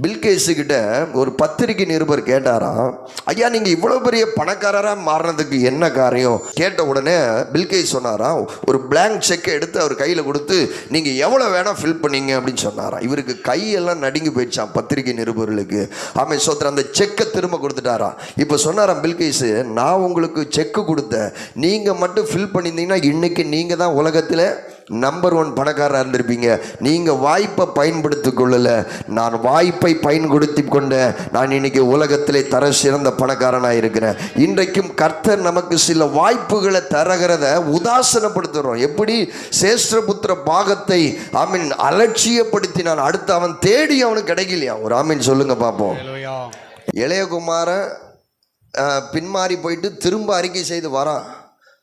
பில்கேஸுக்கிட்ட ஒரு பத்திரிகை நிருபர் கேட்டாராம் ஐயா நீங்கள் இவ்வளோ பெரிய பணக்காரராக மாறினதுக்கு என்ன காரியம்? கேட்ட உடனே பில்கேஸ் சொன்னாராம் ஒரு பிளாங்க் செக்கை எடுத்து அவர் கையில் கொடுத்து நீங்கள் எவ்வளோ வேணால் ஃபில் பண்ணீங்க அப்படின்னு சொன்னாராம். இவருக்கு கையெல்லாம் நடுங்கி போயிடுச்சான் பத்திரிகை நிருபர்களுக்கு. ஆமை சோத்திர அந்த செக்கை திரும்ப கொடுத்துட்டாராம். இப்போ சொன்னாராம் பில்கேஸு நான் உங்களுக்கு செக்கு கொடுத்தேன். நீங்கள் மட்டும் ஃபில் பண்ணியிருந்தீங்கன்னா இன்றைக்கி நீங்கள் தான் உலகத்தில் நம்பர் ஒன் பணக்காரராக இருந்திருப்பீங்க. நீங்கள் வாய்ப்பை பயன்படுத்திக் கொள்ளல. நான் வாய்ப்பை பயன்படுத்தி கொண்ட நான் இன்னைக்கு உலகத்திலே தர சிறந்த பணக்காரனாக இருக்கிறேன். இன்றைக்கும் கர்த்தர் நமக்கு சில வாய்ப்புகளை தரகிறத உதாசனப்படுத்துகிறோம் எப்படி? சேஷ்டபுத்திர பாகத்தை ஆமீன் அலட்சியப்படுத்தினான். அடுத்து அவன் தேடி அவனுக்கு கிடைக்கலையா? ஒரு ஆமீன் சொல்லுங்க பார்ப்போம். இளையகுமாரன் பின்மாறி போயிட்டு திரும்ப அறிக்கை செய்து வரான்.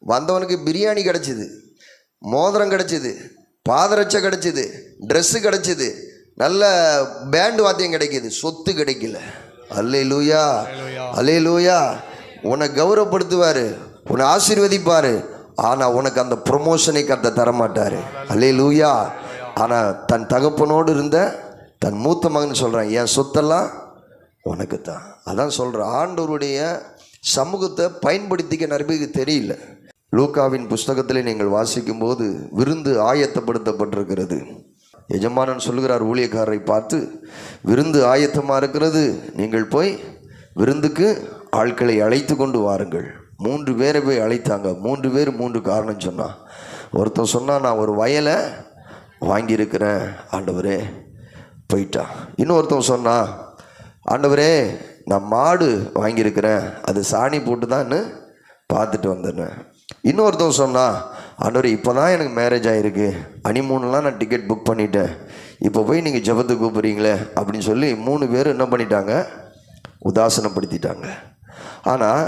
வந்தவனுக்கு பிரியாணி கிடச்சிது. மோதிரம் கிடச்சிது பாதரட்சை கிடச்சிது ட்ரெஸ்ஸு கிடச்சிது நல்ல பேண்டு வாத்தியம் கிடைக்கிது சொத்து கிடைக்கல. அல்லே லூயா அல்லே லூயா உன்னை கௌரவப்படுத்துவார் உன்னை ஆசீர்வதிப்பார் ஆனால் உனக்கு அந்த ப்ரொமோஷனை கத்த தரமாட்டார். அல்லே லூயா ஆனால் தன் தகப்பனோடு இருந்த தன் மூத்த மகன் சொல்கிறான் என் சொத்தெல்லாம் உனக்கு தான் அதான் சொல்கிறேன் ஆண்டவருடைய சமூகத்தை பயன்படுத்திக்க நிறைய தெரியல. லூக்காவின் புஸ்தகத்திலே நீங்கள் வாசிக்கும்போது விருந்து ஆயத்தப்படுத்தப்பட்டிருக்கிறது. எஜமானன் சொல்லுகிறார் ஊழியக்காரரை பார்த்து விருந்து ஆயத்தமாக இருக்கிறது? நீங்கள் போய் விருந்துக்கு ஆட்களை அழைத்து கொண்டு வாருங்கள். மூன்று பேரை போய் அழைத்தாங்க. மூன்று பேர் மூன்று காரணம் சொன்னான் ஒருத்தன் சொன்னால் நான் ஒரு வயலை வாங்கியிருக்கிறேன் ஆண்டவரே. போயிட்டான் இன்னொருத்தன் சொன்னான் ஆண்டவரே நான் மாடு வாங்கியிருக்கிறேன் அது சாணி போட்டு தான் பார்த்துட்டு வந்துடுறேன் இன்னொருத்தவன் சொன்னா ஆண்டவரே இப்போ தான் எனக்கு மேரேஜ் ஆகிருக்கு அனிமூன்லாம் நான் டிக்கெட் புக் பண்ணிட்டேன். இப்போ போய் நீங்கள் ஜபத்துக்கு கூப்பிட்றீங்களே? அப்படின்னு சொல்லி மூணு பேர் என்ன பண்ணிட்டாங்க? உதாசனப்படுத்திட்டாங்க. ஆனால்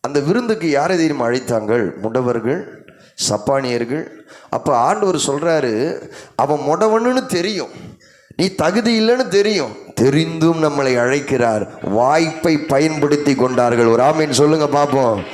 அந்த விருந்துக்கு யாரை தெரியுமா அழைத்தாங்கள் முடவர்கள் சப்பானியர்கள். அப்போ ஆண்டவர் சொல்கிறாரு அவன் முடவனுன்னு தெரியும். நீ தகுதி இல்லைன்னு தெரியும். தெரிந்தும் நம்மளை அழைக்கிறார். வாய்ப்பை பயன்படுத்தி கொண்டார்கள். ஒரு ஆமீன் சொல்லுங்க பார்ப்போம்